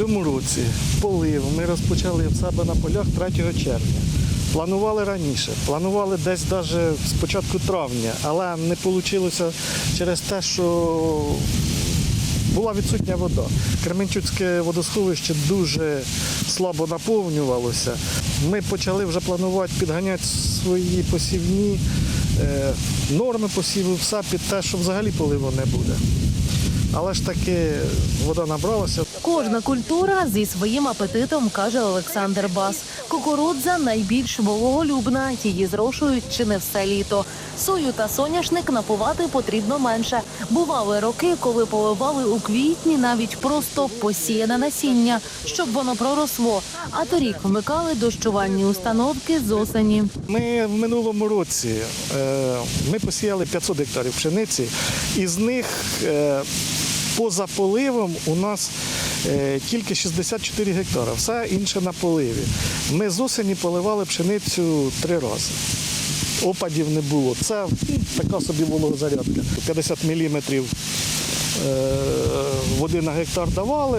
цьому році полив ми розпочали в себе на полях 3 червня. Планували раніше, планували десь навіть з початку травня, але не вийшло через те, що була відсутня вода. Кременчуцьке водосховище дуже слабо наповнювалося. Ми почали вже планувати підганяти свої посівні е, норми посіву, все під те, що взагалі поливу не буде. Але ж таки вода набралася. Кожна культура зі своїм апетитом, каже Олександр Бас. Кукурудза найбільш вологолюбна, її зрошують чи не все літо. Сою та соняшник напувати потрібно менше. Бували роки, коли поливали у квітні навіть просто посіяне насіння, щоб воно проросло. А торік вмикали дощувальні установки з осені. Ми в минулому році е, ми посіяли 500 гектарів пшениці, із них е, поза поливом у нас е, тільки 64 гектара, все інше на поливі. Ми з осені поливали пшеницю три рази. Опадів не було. Це ну, така собі вологозарядка. 50 мм води на гектар давали.